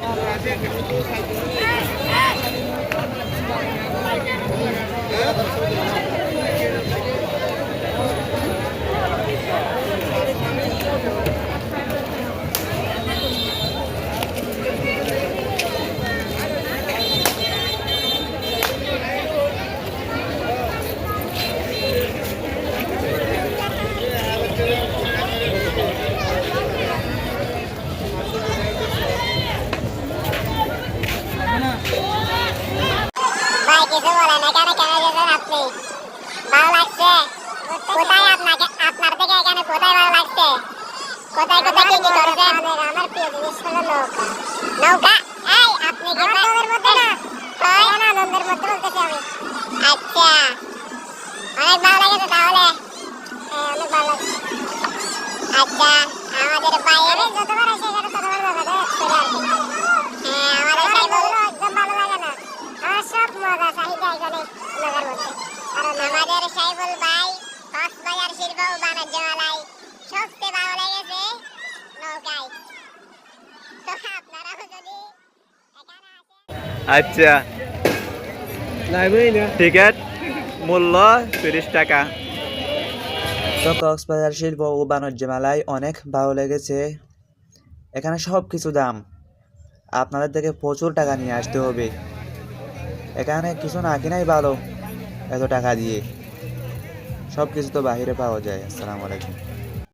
Oh, rahasia. বলেন এখানে কেন এসেছেন আপনি? ভালো লাগছে? কোথায় আপনাকে আপনার থেকে এখানে কোথায় ভালো লাগছে? কোথায় কোথায় কি কি করেছেন? আমার প্রিয় জিনিস হলো নৌকা? নৌকা এই আপনি কি আনন্দের মধ্যে না তাই আনন্দের মধ্যে বলতেছি আমি। আচ্ছা। অনেক ভালো লাগছে তাহলে। হ্যাঁ, অনেক ভালো আচ্ছা আমাদের বাইরে যতবার আমাদের সাইবল ভাই কক্সবাজার শিল্প ও বাণিজ্য মেলায় সবচেয়ে ভালো লেগেছে নৌকায়। তো আপনারাও যদি আচ্ছা। টিকিট মূল্য তিরিশ টাকা। তো কক্সবাজার শিল্প ও বাণিজ্য মেলায় অনেক ভালো লেগেছে। এখানে সব কিছু দাম। আপনাদের থেকে প্রচুর টাকা নিয়ে আসতে হবে। এখানে কিছু না কিনাই ভালো। এত টাকা দিয়ে সব কিছু তো বাহিরে পাওয়া যায় আসসালামু আলাইকুম।